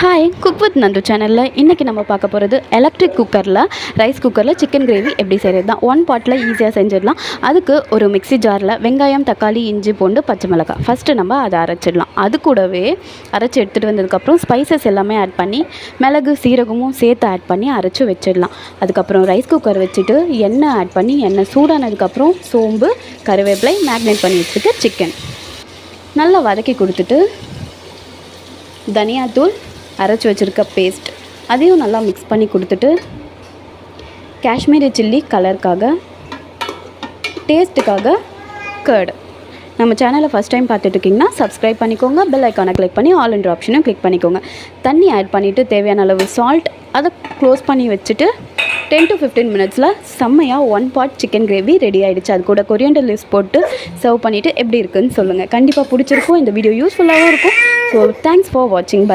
Hi cook with Nandu சேனலில் இன்றைக்கி நம்ம பார்க்க போகிறது எலக்ட்ரிக் குக்கரில் ரைஸ் குக்கரில் சிக்கன் கிரேவி எப்படி செய்கிறது தான் ஒன் பாட்டில் ஈஸியாக செஞ்சிடலாம். அதுக்கு ஒரு மிக்ஸி ஜாரில் வெங்காயம் தக்காளி இஞ்சி பூண்டு பச்சை மிளகாய். ஃபஸ்ட்டு நம்ம அதை அரைச்சிடலாம். அது கூடவே அரைச்சி எடுத்துகிட்டு வந்ததுக்கப்புறம் ஸ்பைசஸ் எல்லாமே ஆட் பண்ணி மிளகு சீரகமும் சேர்த்து ஆட் பண்ணி அரைச்சி வச்சிடலாம். அதுக்கப்புறம் ரைஸ் குக்கர் வச்சுட்டு எண்ணெய் ஆட் பண்ணி எண்ணெய் சூடானதுக்கப்புறம் சோம்பு கருவேப்பிலை மேக்னேட் பண்ணி வச்சுட்டு சிக்கன் நல்லா வதக்கி கொடுத்துட்டு தனியாத்தூள் அரைச்சி வச்சுருக்க பேஸ்ட் அதையும் நல்லா மிக்ஸ் பண்ணி கொடுத்துட்டு காஷ்மீரி சில்லி கலருக்காக டேஸ்ட்டுக்காக கர்டு நம்ம சேனலை ஃபஸ்ட் டைம் பார்த்துட்டு இருக்கீங்கன்னா சப்ஸ்கிரைப் பண்ணிக்கோங்க பெல் ஐக்கானை கிளிக் பண்ணி ஆல் என்ற ஆப்ஷனும் கிளிக் பண்ணிக்கோங்க. தண்ணி ஆட் பண்ணிவிட்டு தேவையான அளவு சால்ட் அதை க்ளோஸ் பண்ணி வச்சுட்டு டென் டு ஃபிஃப்டீன் மினிட்ஸில் செம்மையாக one part chicken gravy ready ஆகிடுச்சு அது கூட கொரியண்டர் லீவ்ஸ் போட்டு சர்வ் பண்ணிவிட்டு எப்படி இருக்குன்னு சொல்லுங்கள் கண்டிப்பாக பிடிச்சிருக்கும். இந்த வீடியோ யூஸ்ஃபுல்லாகவும் இருக்கும். ஸோ தேங்க்ஸ் ஃபார் வாட்சிங் பை